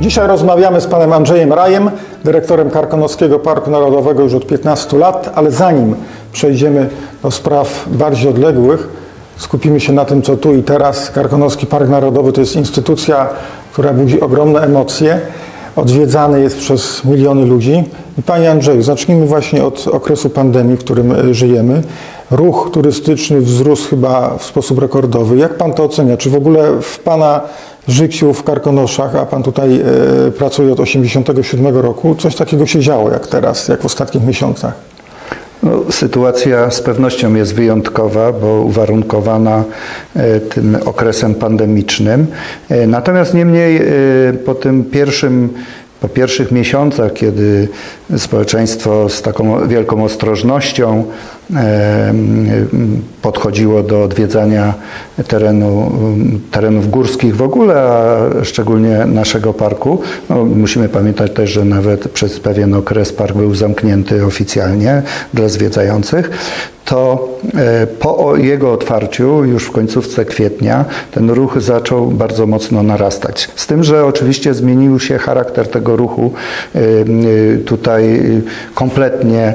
Dzisiaj rozmawiamy z panem Andrzejem Rajem, dyrektorem Karkonoskiego Parku Narodowego już od 15 lat, ale zanim przejdziemy do spraw bardziej odległych, skupimy się na tym, co tu i teraz. Karkonoski Park Narodowy to jest instytucja, która budzi ogromne emocje, odwiedzany jest przez miliony ludzi. I panie Andrzeju, zacznijmy właśnie od okresu pandemii, w którym e, żyjemy. Ruch turystyczny wzrósł chyba w sposób rekordowy. Jak pan to ocenia? Czy w ogóle w pana życiu w Karkonoszach, a pan tutaj e, pracuje od 87 roku, coś takiego się działo jak teraz, jak w ostatnich miesiącach? No, sytuacja z pewnością jest wyjątkowa, bo uwarunkowana e, tym okresem pandemicznym. E, Natomiast niemniej po tym pierwszym po pierwszych miesiącach, kiedy społeczeństwo z taką wielką ostrożnością podchodziło do odwiedzania terenu, terenów górskich w ogóle, a szczególnie naszego parku, no, musimy pamiętać też, że nawet przez pewien okres park był zamknięty oficjalnie dla zwiedzających, to e, po jego otwarciu, już w końcówce kwietnia, ten ruch zaczął bardzo mocno narastać. Z tym, że oczywiście zmienił się charakter tego ruchu. E, e, Tutaj kompletnie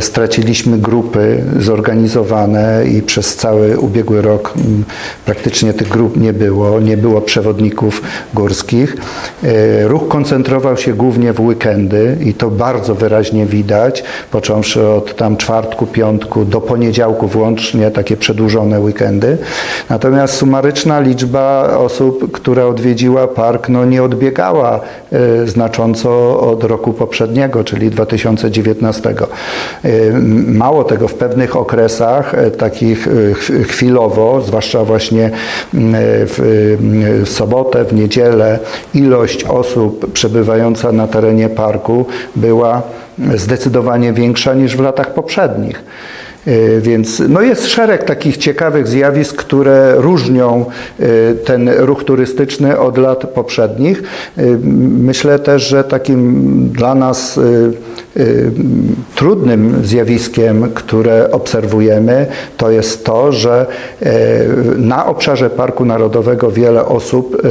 straciliśmy grupy zorganizowane i przez cały ubiegły rok m, praktycznie tych grup nie było, nie było przewodników górskich. Ruch koncentrował się głównie w weekendy i to bardzo wyraźnie widać, począwszy od tam czwartku, piątku do poniedziałku włącznie, takie przedłużone weekendy. Natomiast sumaryczna liczba osób, która odwiedziła park, no nie odbiegała e, znacząco od roku poprzedniego, czyli 2019. E, Mało tego, w pewnych okresach, e, takich e, ch- chwilowo, zwłaszcza właśnie w, w sobotę, w niedzielę, ilość osób przebywająca na terenie parku była zdecydowanie większa niż w latach poprzednich. Y, Więc no jest szereg takich ciekawych zjawisk, które różnią y, ten ruch turystyczny od lat poprzednich. Y, Myślę też, że takim dla nas trudnym zjawiskiem, które obserwujemy, to jest to, że na obszarze Parku Narodowego wiele osób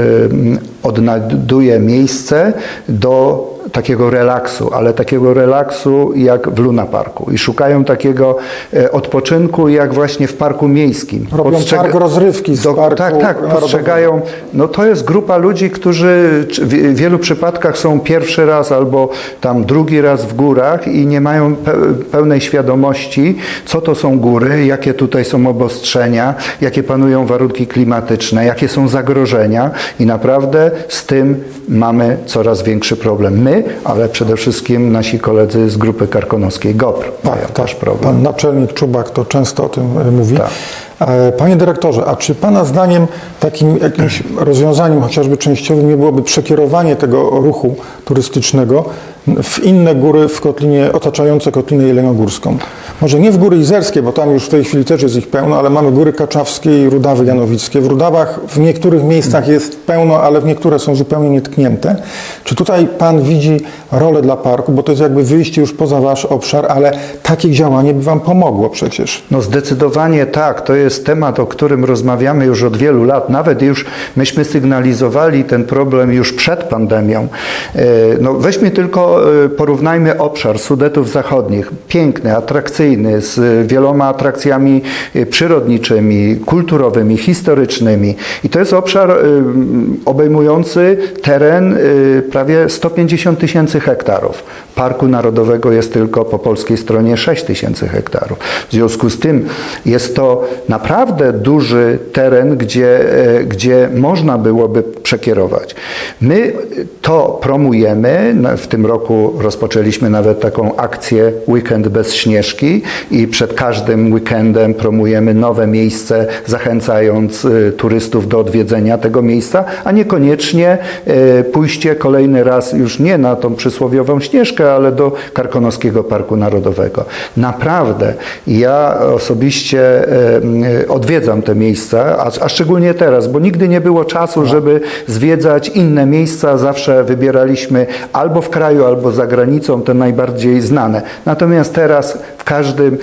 odnajduje miejsce do takiego relaksu, ale takiego relaksu jak w Luna Parku i szukają takiego e, odpoczynku jak właśnie w parku miejskim. Robią Postrzega- park rozrywki z parku Tak, tak, postrzegają, no to jest grupa ludzi, którzy w wielu przypadkach są pierwszy raz albo tam drugi raz w górach i nie mają pe- pełnej świadomości, co to są góry, jakie tutaj są obostrzenia, jakie panują warunki klimatyczne, jakie są zagrożenia i naprawdę z tym mamy coraz większy problem. My, ale przede wszystkim nasi koledzy z grupy karkonoskiej GOPR mają też problem. Pan naczelnik Czubak to często o tym e, mówi. Tak. E, Panie dyrektorze, a czy Pana zdaniem takim jakimś rozwiązaniem, chociażby częściowym, nie byłoby przekierowanie tego ruchu turystycznego w inne góry w Kotlinie, otaczające Kotlinę Jeleniogórską? Może nie w góry izerskie, bo tam już w tej chwili też jest ich pełno, ale mamy góry kaczawskie i Rudawy Janowickie. W Rudawach w niektórych miejscach jest pełno, ale w niektóre są zupełnie nietknięte. Czy tutaj Pan widzi rolę dla parku, bo to jest jakby wyjście już poza Wasz obszar, ale takie działanie by Wam pomogło przecież. No zdecydowanie tak. To jest temat, o którym rozmawiamy już od wielu lat. Nawet już myśmy sygnalizowali ten problem już przed pandemią. E, No weźmy tylko, porównajmy obszar Sudetów Zachodnich. Piękny, atrakcyjny, z wieloma atrakcjami e, przyrodniczymi, kulturowymi, historycznymi. I to jest obszar e, obejmujący teren prawie 150 tysięcy hektarów. Parku Narodowego jest tylko po polskiej stronie 6 tysięcy hektarów. W związku z tym jest to naprawdę duży teren, gdzie, gdzie można byłoby przekierować. My to promujemy. W tym roku rozpoczęliśmy nawet taką akcję Weekend bez śnieżki i przed każdym weekendem promujemy nowe miejsce, zachęcając e, turystów do odwiedzenia tego miejsca, a niekoniecznie e, pójście kolejny raz już nie na tą przysłowiową śnieżkę, ale do Karkonoskiego Parku Narodowego. Naprawdę ja osobiście m, odwiedzam te miejsca, a, a szczególnie teraz, bo nigdy nie było czasu, żeby zwiedzać inne miejsca. Zawsze wybieraliśmy albo w kraju, albo za granicą te najbardziej znane. Natomiast teraz w, każdym,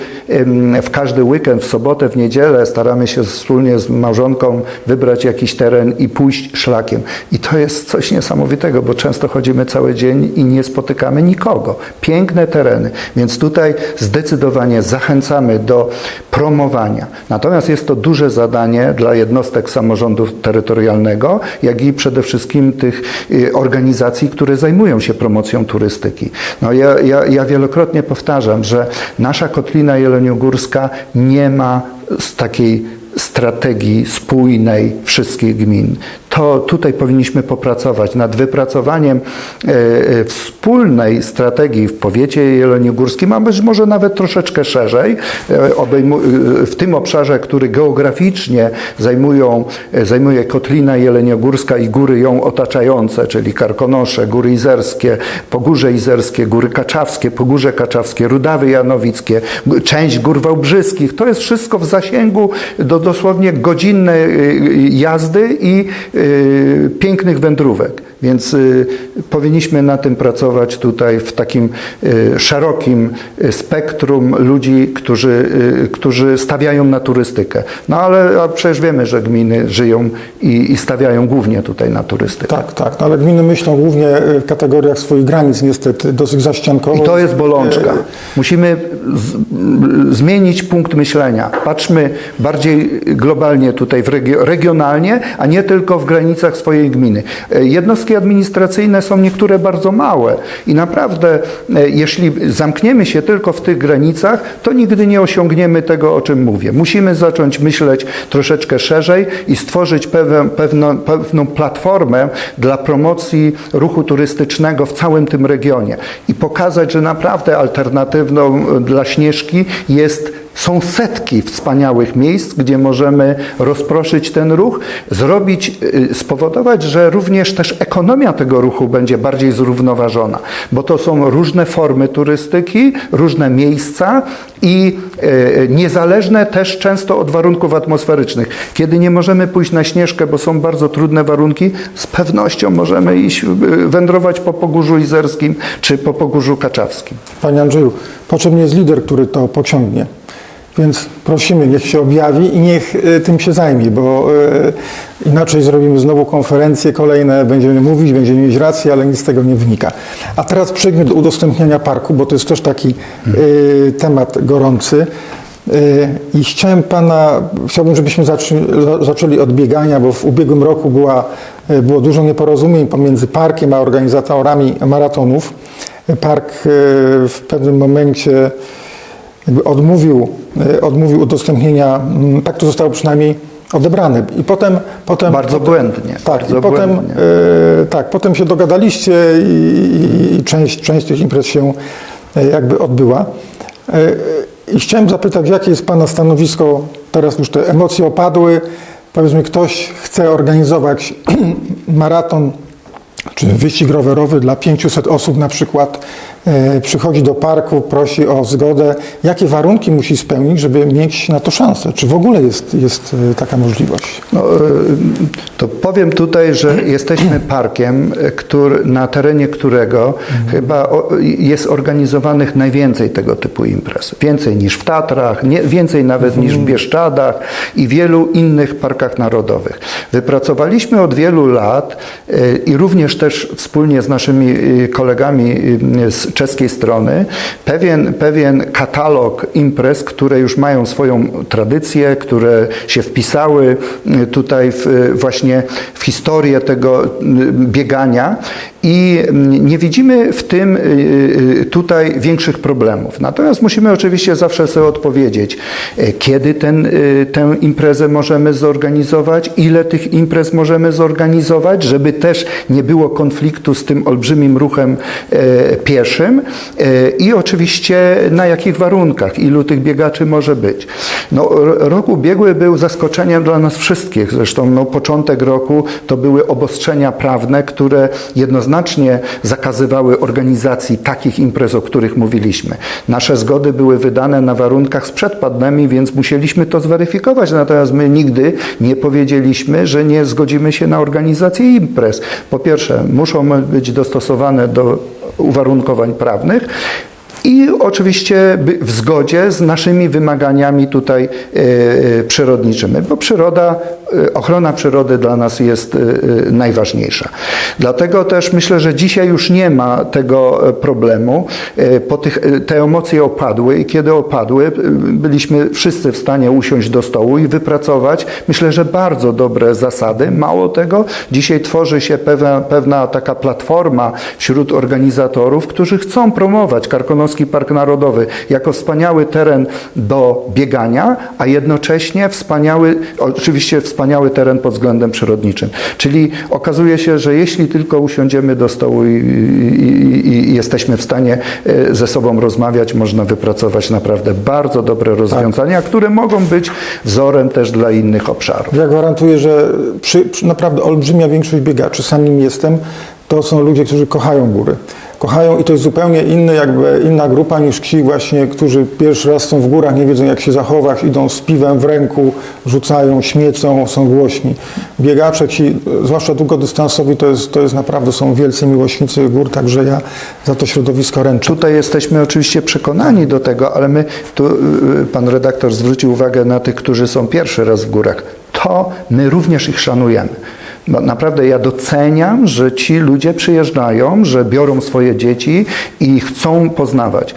w każdy weekend, w sobotę, w niedzielę staramy się wspólnie z małżonką wybrać jakiś teren i pójść szlakiem. I to jest coś niesamowitego, bo często chodzimy cały dzień i nie spotykamy nikogo. Piękne tereny, więc tutaj zdecydowanie zachęcamy do promowania. Natomiast jest to duże zadanie dla jednostek samorządu terytorialnego, jak i przede wszystkim tych y, organizacji, które zajmują się promocją turystyki. No ja, ja, ja wielokrotnie powtarzam, że nasza Kotlina Jeleniogórska nie ma z takiej strategii spójnej wszystkich gmin. To tutaj powinniśmy popracować nad wypracowaniem e, e, wspólnej strategii w powiecie jeleniogórskim, a być może nawet troszeczkę szerzej, e, w tym obszarze, który geograficznie zajmują, zajmuje Kotlina Jeleniogórska i góry ją otaczające, czyli Karkonosze, Góry Izerskie, Pogórze Izerskie, Góry Kaczawskie, Pogórze Kaczawskie, Rudawy Janowickie, część Gór Wałbrzyskich. To jest wszystko w zasięgu do dosłownie godzinnej jazdy i pięknych wędrówek. Więc y, powinniśmy na tym pracować tutaj w takim y, szerokim y, spektrum ludzi, którzy, y, którzy stawiają na turystykę. No ale a przecież wiemy, że gminy żyją i, i stawiają głównie tutaj na turystykę. Tak, tak, no ale gminy myślą głównie w kategoriach swoich granic, niestety, dosyć zaściankowo. I to jest bolączka. Musimy z, zmienić punkt myślenia. Patrzmy bardziej globalnie tutaj, w regio, regionalnie, a nie tylko w granicach swojej gminy. E, Jednostki administracyjne są niektóre bardzo małe i naprawdę, e, jeśli zamkniemy się tylko w tych granicach, to nigdy nie osiągniemy tego, o czym mówię. Musimy zacząć myśleć troszeczkę szerzej i stworzyć pewną, pewną, pewną platformę dla promocji ruchu turystycznego w całym tym regionie i pokazać, że naprawdę alternatywną dla Śnieżki jest są setki wspaniałych miejsc, gdzie możemy rozproszyć ten ruch, zrobić, y, spowodować, że również też ekonomia tego ruchu będzie bardziej zrównoważona, bo to są różne formy turystyki, różne miejsca i y, niezależne też często od warunków atmosferycznych. Kiedy nie możemy pójść na Śnieżkę, bo są bardzo trudne warunki, z pewnością możemy iść y, wędrować po Pogórzu Izerskim czy po Pogórzu Kaczawskim. Panie Andrzeju, potrzebny jest lider, który to pociągnie. Więc prosimy, niech się objawi i niech e, tym się zajmie, bo e, inaczej zrobimy znowu konferencje kolejne, będziemy mówić, będziemy mieć rację, ale nic z tego nie wynika. A teraz przejdźmy do udostępniania parku, bo to jest też taki e, temat gorący. I chciałem Pana, chciałbym, żebyśmy zaczęli, zaczęli od biegania, bo w ubiegłym roku była, było dużo nieporozumień pomiędzy parkiem a organizatorami maratonów. Park w pewnym momencie jakby odmówił, e, odmówił udostępnienia, mm, tak to zostało przynajmniej odebrane. I potem, potem Bardzo potem, błędnie, Tak, bardzo potem, błędnie. e, tak, potem się dogadaliście i, i, i część, część tych imprez się e, jakby odbyła. E, I chciałem zapytać, jakie jest Pana stanowisko, teraz już te emocje opadły, powiedzmy ktoś chce organizować maraton czy wyścig rowerowy dla 500 osób na przykład e, przychodzi do parku, prosi o zgodę. Jakie warunki musi spełnić, żeby mieć na to szansę? Czy w ogóle jest, jest e, taka możliwość? No, y, to powiem tutaj, że jesteśmy parkiem, który, na terenie którego chyba o- jest organizowanych najwięcej tego typu imprez. Więcej niż w Tatrach, nie, więcej nawet niż w Bieszczadach i wielu innych parkach narodowych. Wypracowaliśmy od wielu lat i również też wspólnie z naszymi kolegami z czeskiej strony pewien, pewien katalog imprez, które już mają swoją tradycję, które się wpisały y, tutaj w, y, właśnie w historię tego y, biegania i mm, nie widzimy w tym tutaj większych problemów. Natomiast musimy oczywiście zawsze sobie odpowiedzieć, kiedy ten, tę imprezę możemy zorganizować, ile tych imprez możemy zorganizować, żeby też nie było konfliktu z tym olbrzymim ruchem pieszym e, i oczywiście na jakich warunkach, ilu tych biegaczy może być. No, ro- rok ubiegły był zaskoczeniem dla nas wszystkich. Zresztą no, początek roku to były obostrzenia prawne, które jednoznacznie zakazywały organizacji takich imprez, o których mówiliśmy. Nasze zgody były wydane na warunkach sprzed pandemii, więc musieliśmy to zweryfikować. Natomiast my nigdy nie powiedzieliśmy, że nie zgodzimy się na organizację imprez. Po pierwsze, muszą być dostosowane do uwarunkowań prawnych. I oczywiście w zgodzie z naszymi wymaganiami tutaj e, e, przyrodniczymi, bo przyroda, e, ochrona przyrody dla nas jest najważniejsza. Dlatego też myślę, że dzisiaj już nie ma tego problemu. Po tych, te emocje opadły i kiedy opadły, byliśmy wszyscy w stanie usiąść do stołu i wypracować, myślę, że bardzo dobre zasady. Mało tego, dzisiaj tworzy się pewna, pewna taka platforma wśród organizatorów, którzy chcą promować Karkonoski Park Narodowy jako wspaniały teren do biegania, a jednocześnie wspaniały, oczywiście wspaniały teren pod względem przyrodniczym. Czyli okazuje się, że jeśli tylko usiądziemy do stołu i, i, i, jesteśmy w stanie e, ze sobą rozmawiać, można wypracować naprawdę bardzo dobre rozwiązania, które mogą być wzorem też dla innych obszarów. Ja gwarantuję, że przy, przy naprawdę olbrzymia większość biegaczy, sam nim jestem, to są ludzie, którzy kochają góry. Kochają i to jest zupełnie inny, jakby inna grupa niż ci właśnie, którzy pierwszy raz są w górach, nie wiedzą jak się zachować, idą z piwem w ręku, rzucają, śmiecą, są głośni. Biegacze ci, zwłaszcza długodystansowi, to jest, to jest naprawdę, są wielcy miłośnicy gór, także ja za to środowisko ręczę. Tutaj jesteśmy oczywiście przekonani do tego, ale my, tu y, pan redaktor zwrócił uwagę na tych, którzy są pierwszy raz w górach. To my również ich szanujemy. Bo naprawdę ja doceniam, że ci ludzie przyjeżdżają, że biorą swoje dzieci i chcą poznawać.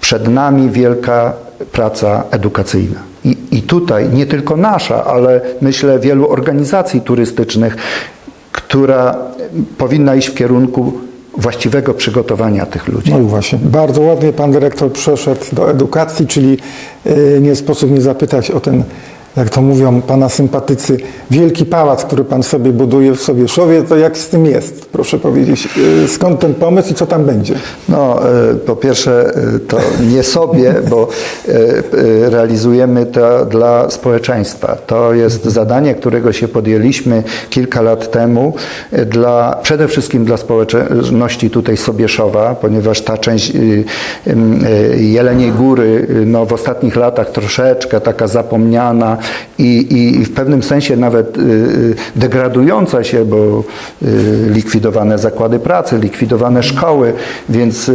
Przed nami wielka praca edukacyjna. I, I tutaj nie tylko nasza, ale myślę wielu organizacji turystycznych, która powinna iść w kierunku właściwego przygotowania tych ludzi. No i właśnie, bardzo ładnie pan dyrektor przeszedł do edukacji, czyli y, nie sposób nie zapytać o ten, jak to mówią pana sympatycy, wielki pałac, który pan sobie buduje w Sobieszowie, to jak z tym jest? Proszę powiedzieć, y, skąd ten pomysł i co tam będzie? No, e, po pierwsze e, to nie sobie, bo realizujemy to dla społeczeństwa. To jest zadanie, którego się podjęliśmy kilka lat temu dla, przede wszystkim dla społeczności tutaj Sobieszowa, ponieważ ta część y, y, Jeleniej Góry y, no, w ostatnich latach troszeczkę taka zapomniana i, i w pewnym sensie nawet y, y, degradująca się, bo y, likwidowane zakłady pracy, likwidowane szkoły, więc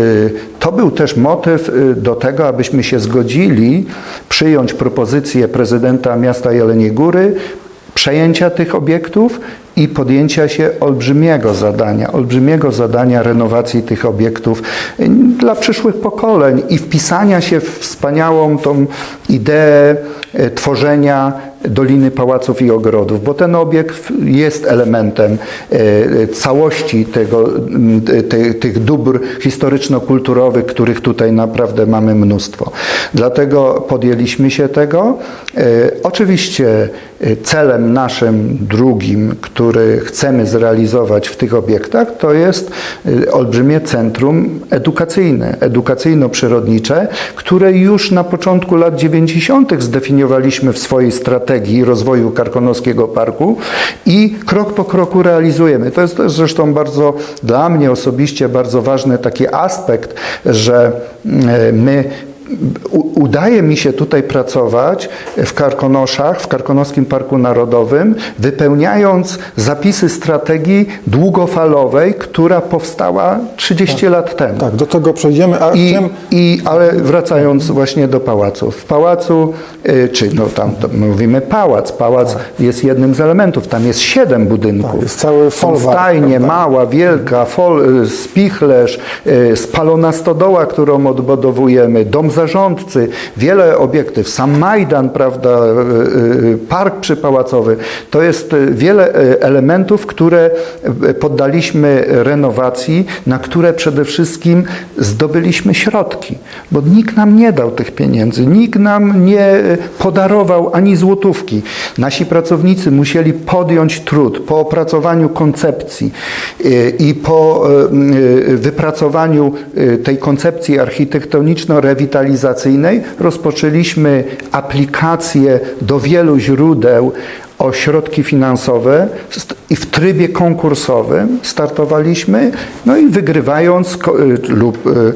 to był też motyw do tego, abyśmy się zgodzili przyjąć propozycję prezydenta miasta Jeleniej Góry, przejęcia tych obiektów i podjęcia się olbrzymiego zadania, olbrzymiego zadania renowacji tych obiektów y, dla przyszłych pokoleń i wpisania się w wspaniałą tą ideę y, tworzenia Doliny Pałaców i Ogrodów, bo ten obiekt jest elementem e, całości tego, tych dóbr historyczno-kulturowych, których tutaj naprawdę mamy mnóstwo. Dlatego podjęliśmy się tego. Oczywiście celem naszym drugim, który chcemy zrealizować w tych obiektach, to jest e, olbrzymie centrum edukacyjne, edukacyjno-przyrodnicze, które już na początku lat 90. zdefiniowaliśmy w swojej strategii rozwoju Karkonoskiego Parku i krok po kroku realizujemy. To jest też zresztą bardzo dla mnie osobiście bardzo ważny taki aspekt, że mm, my udaje mi się tutaj pracować w Karkonoszach, w Karkonoskim Parku Narodowym, wypełniając zapisy strategii długofalowej, która powstała 30 lat temu. Tak, do tego przejdziemy, a I. I, ale wracając właśnie do pałacu. W pałacu, y, czy no tam mówimy pałac, pałac jest jednym z elementów, tam jest siedem budynków. Tak, jest cały folwark, stajnie, mała, wielka, fol, y, spichlerz, y, spalona stodoła, którą odbudowujemy, dom zarządcy, wiele obiektów, sam Majdan, prawda, y, y, park przypałacowy. To jest y, wiele elementów, które poddaliśmy renowacji, na które przede wszystkim zdobyliśmy środki, bo nikt nam nie dał tych pieniędzy, nikt nam nie podarował ani złotówki. Nasi pracownicy musieli podjąć trud po opracowaniu koncepcji i po wypracowaniu tej koncepcji architektoniczno-rewitalizacyjnej rozpoczęliśmy aplikację do wielu źródeł o środki finansowe. I w trybie konkursowym startowaliśmy, no i wygrywając y, lub y,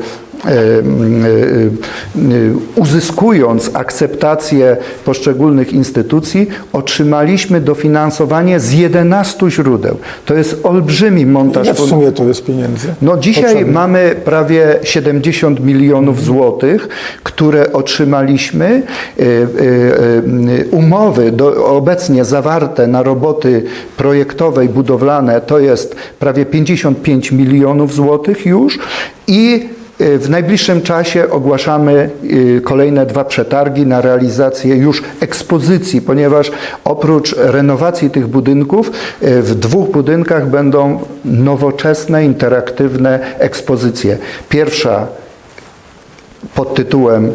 uzyskując akceptację poszczególnych instytucji, otrzymaliśmy dofinansowanie z 11 źródeł. To jest olbrzymi montaż. Ile w sumie to jest pieniędzy? No dzisiaj Potrzebne. mamy prawie 70 milionów złotych, które otrzymaliśmy. Umowy do, obecnie zawarte na roboty projektowe i budowlane to jest prawie 55 milionów złotych już i w najbliższym czasie ogłaszamy y, kolejne dwa przetargi na realizację już ekspozycji, ponieważ oprócz renowacji tych budynków y, w dwóch budynkach będą nowoczesne, interaktywne ekspozycje. Pierwsza pod tytułem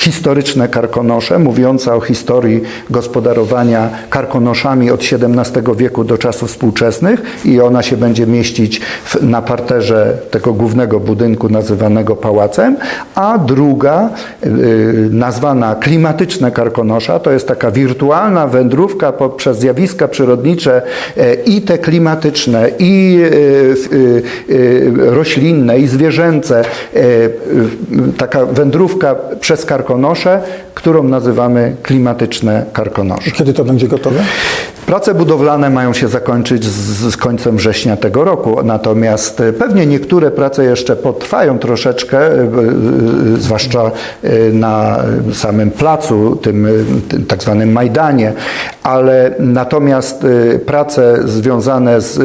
Historyczne karkonosze, mówiąca o historii gospodarowania karkonoszami od XVII wieku do czasów współczesnych i ona się będzie mieścić w, na parterze tego głównego budynku nazywanego pałacem, a druga y, nazwana klimatyczne karkonosza, to jest taka wirtualna wędrówka poprzez zjawiska przyrodnicze e, i te klimatyczne, i y, y, roślinne, i zwierzęce, e, taka wędrówka przez karkonosze, którą nazywamy klimatyczne karkonosze. Kiedy to będzie gotowe? Prace budowlane mają się zakończyć z, z końcem września tego roku, natomiast e, pewnie niektóre prace jeszcze potrwają troszeczkę, e, e, zwłaszcza na samym placu, tym, tym tak zwanym Majdanie, ale natomiast prace związane z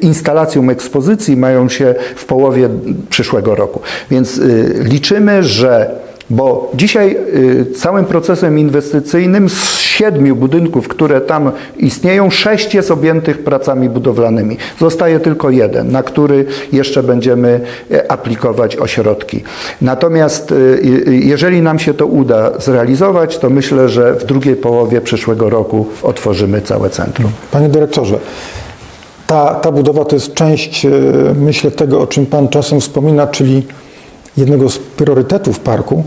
instalacją ekspozycji mają się w połowie przyszłego roku. Więc liczymy, że bo dzisiaj y, całym procesem inwestycyjnym z siedmiu budynków, które tam istnieją, sześć jest objętych pracami budowlanymi. Zostaje tylko jeden, na który jeszcze będziemy e, aplikować ośrodki. Natomiast y, y, jeżeli nam się to uda zrealizować, to myślę, że w drugiej połowie przyszłego roku otworzymy całe centrum. Panie dyrektorze, ta, ta budowa to jest część, myślę, tego, o czym Pan czasem wspomina, czyli jednego z priorytetów parku,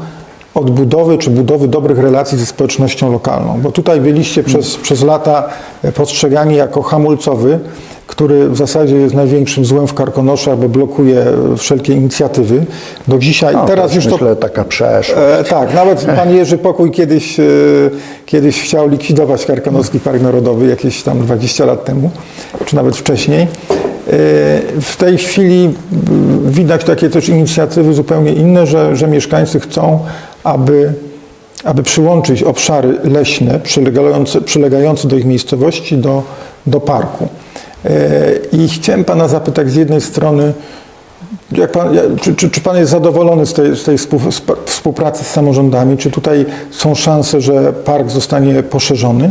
odbudowy czy budowy dobrych relacji ze społecznością lokalną. Bo tutaj byliście przez, przez lata postrzegani jako hamulcowy, który w zasadzie jest największym złem w Karkonoszach, bo blokuje wszelkie inicjatywy. Do dzisiaj, No, teraz to już jest, to myślę, taka przeszłość. E, tak, nawet pan Jerzy Pokój kiedyś, e, kiedyś chciał likwidować Karkonoski Park Narodowy jakieś tam 20 lat temu, czy nawet wcześniej. E, w tej chwili widać takie też inicjatywy zupełnie inne, że, że mieszkańcy chcą, aby, aby przyłączyć obszary leśne przylegające, przylegające do ich miejscowości do, do parku. E, I chciałem pana zapytać z jednej strony, pan, czy, czy, czy Pan jest zadowolony z tej, z tej współ- sp- współpracy z samorządami? Czy tutaj są szanse, że park zostanie poszerzony?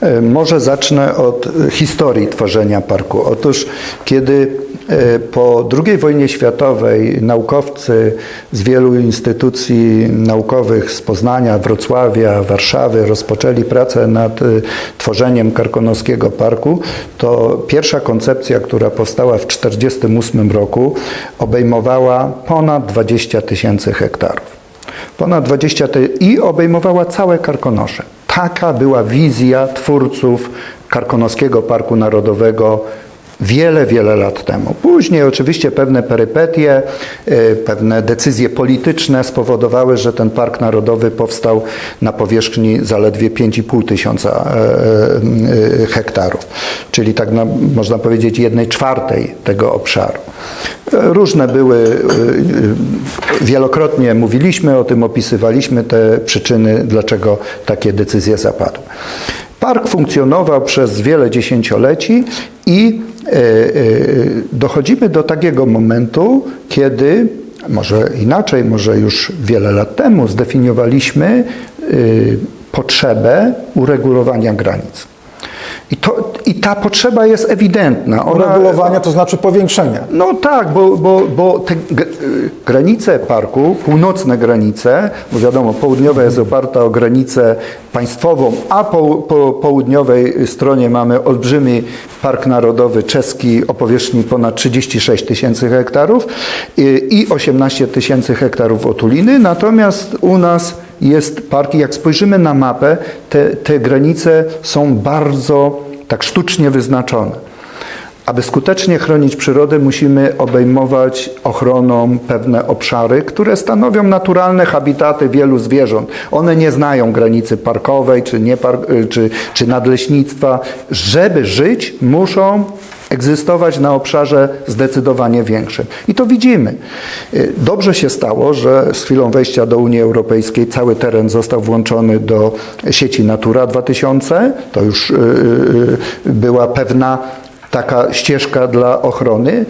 E, Może zacznę od historii tworzenia parku. Otóż, kiedy e, po II wojnie światowej naukowcy z wielu instytucji naukowych z Poznania, Wrocławia, Warszawy rozpoczęli pracę nad e, tworzeniem Karkonoskiego Parku, to pierwsza koncepcja, która powstała w 1948 roku, obejmowała ponad 20 tysięcy hektarów ponad 20 ty- i obejmowała całe Karkonosze. Taka była wizja twórców Karkonoskiego Parku Narodowego wiele, wiele lat temu. Później oczywiście pewne perypetie, e, pewne decyzje polityczne spowodowały, że ten Park Narodowy powstał na powierzchni zaledwie 5,5 tysiąca e, e, hektarów, czyli tak na, można powiedzieć jednej czwartej tego obszaru. Różne były, y, y, wielokrotnie mówiliśmy o tym, opisywaliśmy te przyczyny, dlaczego takie decyzje zapadły. Park funkcjonował przez wiele dziesięcioleci i e, e, dochodzimy do takiego momentu, kiedy, może inaczej, może już wiele lat temu, zdefiniowaliśmy y, potrzebę uregulowania granic. I, to, I ta potrzeba jest ewidentna. Ona, Uregulowania to znaczy powiększenia. no tak, bo, bo, bo te y, granice parku, północne granice, bo wiadomo, południowa jest oparta o granicę państwową, a po, po południowej stronie mamy olbrzymi park narodowy czeski o powierzchni ponad 36 tysięcy hektarów y, i 18 tysięcy hektarów otuliny, natomiast u nas jest park i jak spojrzymy na mapę, te, te granice są bardzo tak sztucznie wyznaczone. Aby skutecznie chronić przyrodę, musimy obejmować ochroną pewne obszary, które stanowią naturalne habitaty wielu zwierząt. One nie znają granicy parkowej czy, nie y, czy, czy nadleśnictwa. Żeby żyć, muszą egzystować na obszarze zdecydowanie większym. I to widzimy. Y, Dobrze się stało, że z chwilą wejścia do Unii Europejskiej cały teren został włączony do sieci Natura 2000. To już y, y, była pewna taka ścieżka dla ochrony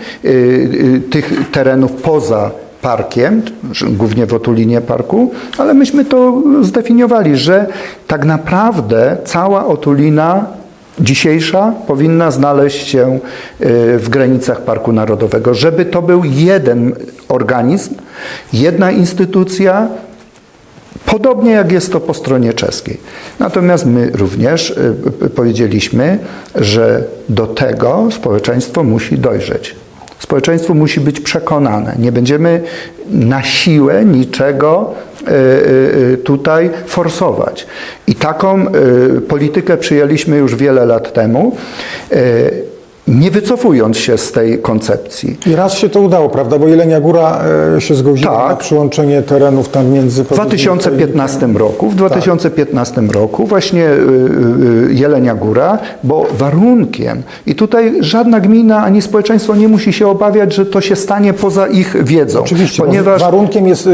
tych terenów poza parkiem, głównie w otulinie parku, ale myśmy to zdefiniowali, że tak naprawdę cała otulina dzisiejsza powinna znaleźć się y, w granicach Parku Narodowego, żeby to był jeden organizm, jedna instytucja, Podobnie jak jest to po stronie czeskiej. Natomiast my również y, y, powiedzieliśmy, że do tego społeczeństwo musi dojrzeć. Społeczeństwo musi być przekonane. Nie będziemy na siłę niczego y, y, y, tutaj forsować. I taką politykę przyjęliśmy już wiele lat temu. Nie wycofując się z tej koncepcji. I raz się to udało, prawda? Bo Jelenia Góra e, się zgodziła Tak. na przyłączenie terenów tam między... W 2015 roku, w 2015 roku właśnie y, y, y, Jelenia Góra, bo warunkiem i tutaj żadna gmina ani społeczeństwo nie musi się obawiać, że to się stanie poza ich wiedzą, Oczywiście, ponieważ warunkiem jest y,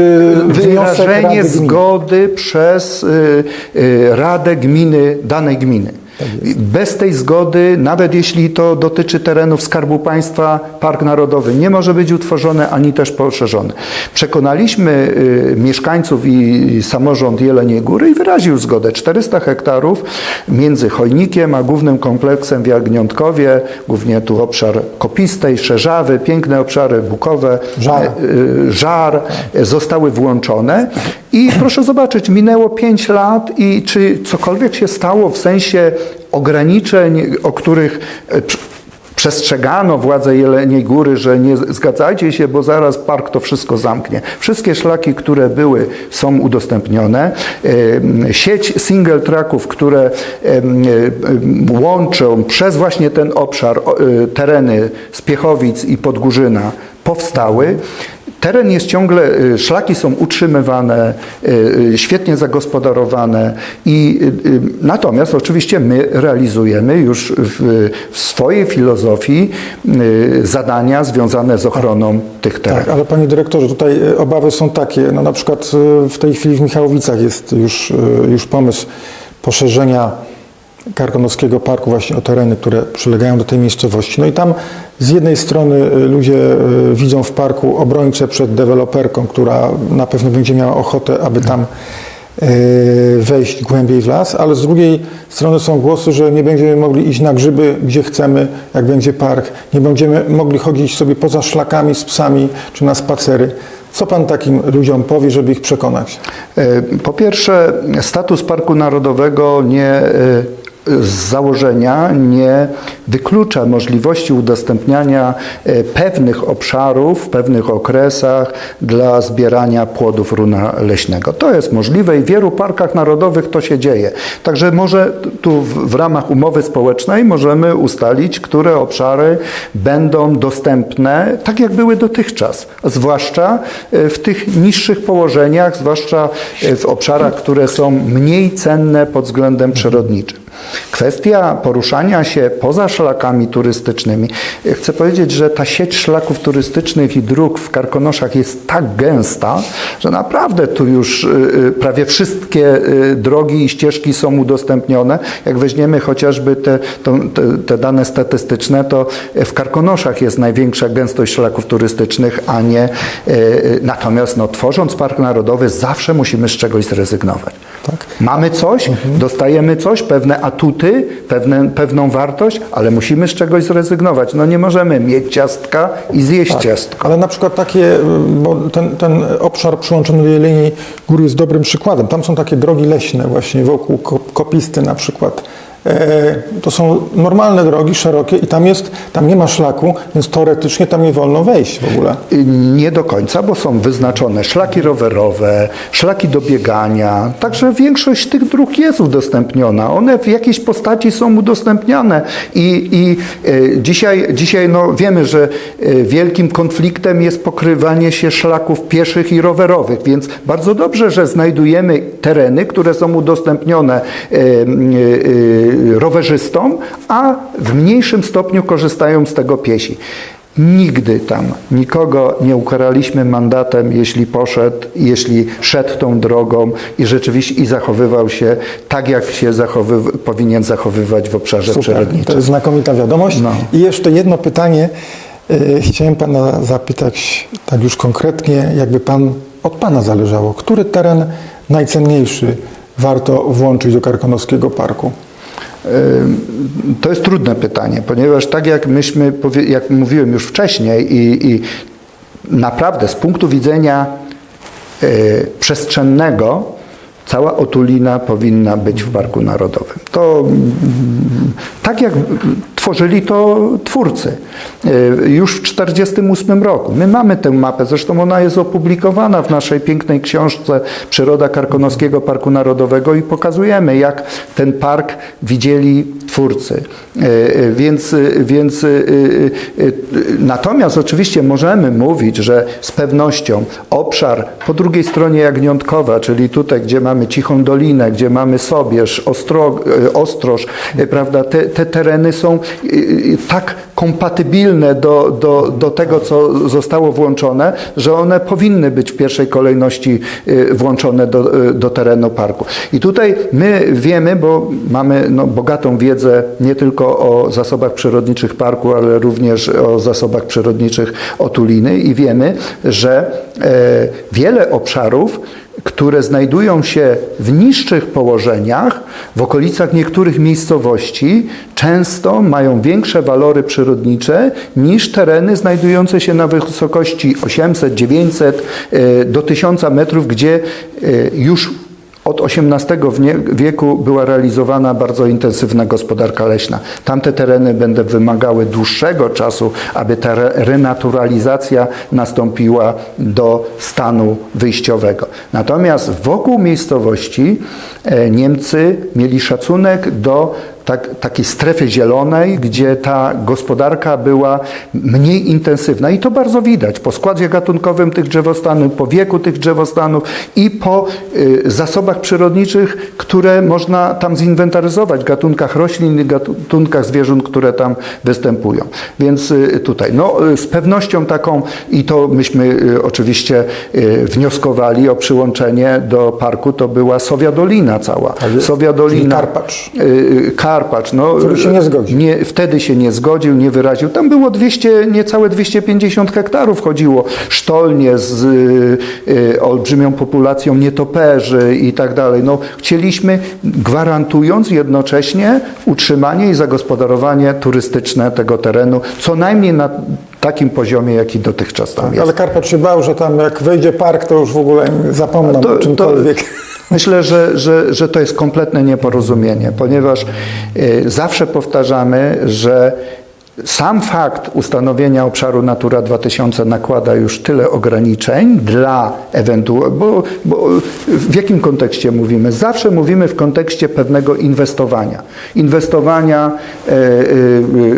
wyrażenie zgody przez y, y, Radę Gminy danej gminy. Bez tej zgody, nawet jeśli to dotyczy terenów Skarbu Państwa, Park Narodowy nie może być utworzony ani też poszerzony. Przekonaliśmy y, mieszkańców i samorząd Jeleniej Góry i wyraził zgodę. 400 hektarów między Chojnikiem a głównym kompleksem w Jagniątkowie, głównie tu obszar Kopistej, Szerzawy, piękne obszary bukowe, Żar. y, żar e, zostały włączone i proszę zobaczyć, minęło 5 lat i czy cokolwiek się stało w sensie ograniczeń, o których e, pr- przestrzegano władze Jeleniej Góry, że nie zgadzajcie się, bo zaraz park to wszystko zamknie. Wszystkie szlaki, które były, są udostępnione. Sieć single tracków, które łączą przez właśnie ten obszar e, tereny Spiechowic i Podgórzyna powstały. Teren jest ciągle, y, szlaki są utrzymywane, y, y, świetnie zagospodarowane i natomiast oczywiście my realizujemy już w, w swojej filozofii zadania związane z ochroną tych terenów. Tak, ale panie dyrektorze, tutaj obawy są takie, no na przykład w tej chwili w Michałowicach jest już, już pomysł poszerzenia Karkonoskiego Parku właśnie o tereny, które przylegają do tej miejscowości. No i tam z jednej strony e, ludzie e, widzą w parku obrońcę przed deweloperką, która na pewno będzie miała ochotę, aby tam e, wejść głębiej w las, ale z drugiej strony są głosy, że nie będziemy mogli iść na grzyby, gdzie chcemy, jak będzie park, nie będziemy mogli chodzić sobie poza szlakami z psami czy na spacery. Co pan takim ludziom powie, żeby ich przekonać? E, Po pierwsze, status Parku Narodowego nie e, z założenia nie wyklucza możliwości udostępniania e, pewnych obszarów w pewnych okresach dla zbierania płodów runa leśnego. To jest możliwe i w wielu parkach narodowych to się dzieje. Także może tu w, ramach umowy społecznej możemy ustalić, które obszary będą dostępne tak jak były dotychczas, zwłaszcza e, w tych niższych położeniach, zwłaszcza e, w obszarach, które są mniej cenne pod względem przyrodniczym. Kwestia poruszania się poza szlakami turystycznymi. Chcę powiedzieć, że ta sieć szlaków turystycznych i dróg w Karkonoszach jest tak gęsta, że naprawdę tu już y, y, prawie wszystkie y, drogi i ścieżki są udostępnione. Jak weźmiemy chociażby te, to, te, te dane statystyczne, to w Karkonoszach jest największa gęstość szlaków turystycznych, a nie. Natomiast no, tworząc Park Narodowy zawsze musimy z czegoś zrezygnować. Tak. Mamy coś, dostajemy coś, pewne atuty, pewne, pewną wartość, ale musimy z czegoś zrezygnować. No nie możemy mieć ciastka i zjeść ciastko. Ale na przykład takie, bo ten, ten obszar przyłączony do Jeleniej Góry jest dobrym przykładem. Tam są takie drogi leśne właśnie wokół Ko- Kopisty na przykład. E, to są normalne drogi, szerokie i tam jest, tam nie ma szlaku, więc teoretycznie tam nie wolno wejść w ogóle. Nie do końca, bo są wyznaczone szlaki rowerowe, szlaki do biegania, także większość tych dróg jest udostępniona. One w jakiejś postaci są udostępniane i, i e, dzisiaj, dzisiaj no, wiemy, że e, wielkim konfliktem jest pokrywanie się szlaków pieszych i rowerowych, więc bardzo dobrze, że znajdujemy tereny, które są udostępnione rowerzystom, a w mniejszym stopniu korzystają z tego piesi. Nigdy tam nikogo nie ukaraliśmy mandatem, jeśli poszedł, jeśli szedł tą drogą i rzeczywiście i zachowywał się tak, jak się powinien zachowywać w obszarze Super, przyrodniczym. to jest znakomita wiadomość. No. I jeszcze jedno pytanie. E, Chciałem pana zapytać tak już konkretnie, jakby pan, od pana zależało, który teren najcenniejszy warto włączyć do Karkonoskiego Parku? To jest trudne pytanie, ponieważ tak jak myśmy, jak mówiłem już wcześniej i, i naprawdę z punktu widzenia e, przestrzennego cała otulina powinna być w Parku Narodowym. To mm, tak jak tworzyli to twórcy e, już w 1948 roku. My mamy tę mapę, zresztą ona jest opublikowana w naszej pięknej książce Przyroda Karkonoskiego Parku Narodowego i pokazujemy, jak ten park widzieli twórcy. E, e, Więc, e, więc natomiast oczywiście możemy mówić, że z pewnością obszar po drugiej stronie Jagniątkowa, czyli tutaj, gdzie mamy Cichą Dolinę, gdzie mamy Sobierz, Ostro, Ostroż, prawda, te, te tereny są tak kompatybilne do, do, do tego, co zostało włączone, że one powinny być w pierwszej kolejności włączone do, do terenu parku. I tutaj my wiemy, bo mamy no, bogatą wiedzę nie tylko o zasobach przyrodniczych parku, ale również o zasobach przyrodniczych otuliny i wiemy, że e, wiele obszarów które znajdują się w niższych położeniach, w okolicach niektórych miejscowości, często mają większe walory przyrodnicze niż tereny znajdujące się na wysokości 800, 900 e, do 1000 metrów, gdzie e, już od XVIII wieku była realizowana bardzo intensywna gospodarka leśna. Tamte tereny będą wymagały dłuższego czasu, aby ta re- renaturalizacja nastąpiła do stanu wyjściowego. Natomiast wokół miejscowości e, Niemcy mieli szacunek do tak, takiej strefy zielonej, gdzie ta gospodarka była mniej intensywna i to bardzo widać po składzie gatunkowym tych drzewostanów, po wieku tych drzewostanów i po y, zasobach przyrodniczych, które można tam zinwentaryzować, gatunkach roślin i gatunkach zwierząt, które tam występują. Więc y, tutaj, no y, z pewnością taką i to myśmy y, oczywiście y, wnioskowali o przyłączenie do parku, to była Sowia Dolina cała. Sowia Dolina. Karpacz. Y, Karpacz, no, Który się nie zgodził. Nie, wtedy się nie zgodził, nie wyraził. Tam było 200, niecałe 250 hektarów chodziło. Sztolnie z y, y, olbrzymią populacją nietoperzy i tak dalej. No, chcieliśmy, gwarantując jednocześnie utrzymanie i zagospodarowanie turystyczne tego terenu, co najmniej na takim poziomie, jaki dotychczas tam jest. Ale Karpacz się bał, że tam jak wejdzie park, to już w ogóle zapomną To- o czymkolwiek. Myślę, że, że, że to jest kompletne nieporozumienie, ponieważ y, zawsze powtarzamy, że sam fakt ustanowienia obszaru Natura 2000 nakłada już tyle ograniczeń dla ewentualnego, bo, bo w jakim kontekście mówimy? Zawsze mówimy w kontekście pewnego inwestowania. Inwestowania e, e,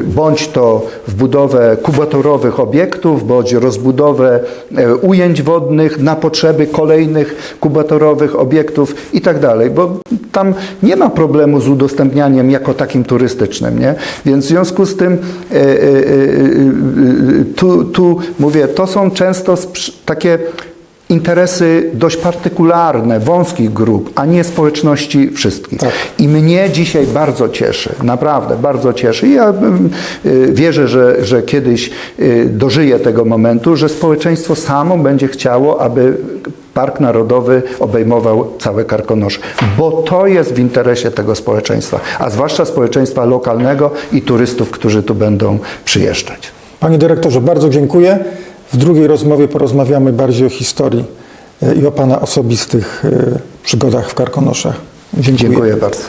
bądź to w budowę kubatorowych obiektów, bądź rozbudowę e, ujęć wodnych na potrzeby kolejnych kubatorowych obiektów i tak dalej, bo tam nie ma problemu z udostępnianiem jako takim turystycznym, nie? Więc w związku z tym tu, tu mówię, to są często takie interesy dość partykularne, wąskich grup, a nie społeczności wszystkich. Tak. I mnie dzisiaj bardzo cieszy, naprawdę bardzo cieszy. Ja mm, y, wierzę, że, że kiedyś y, dożyję tego momentu, że społeczeństwo samo będzie chciało, aby Park Narodowy obejmował całe Karkonosze, bo to jest w interesie tego społeczeństwa, a zwłaszcza społeczeństwa lokalnego i turystów, którzy tu będą przyjeżdżać. Panie dyrektorze, bardzo dziękuję. W drugiej rozmowie porozmawiamy bardziej o historii e, i o Pana osobistych e, przygodach w Karkonoszach. Dziękuję. Dziękuję bardzo.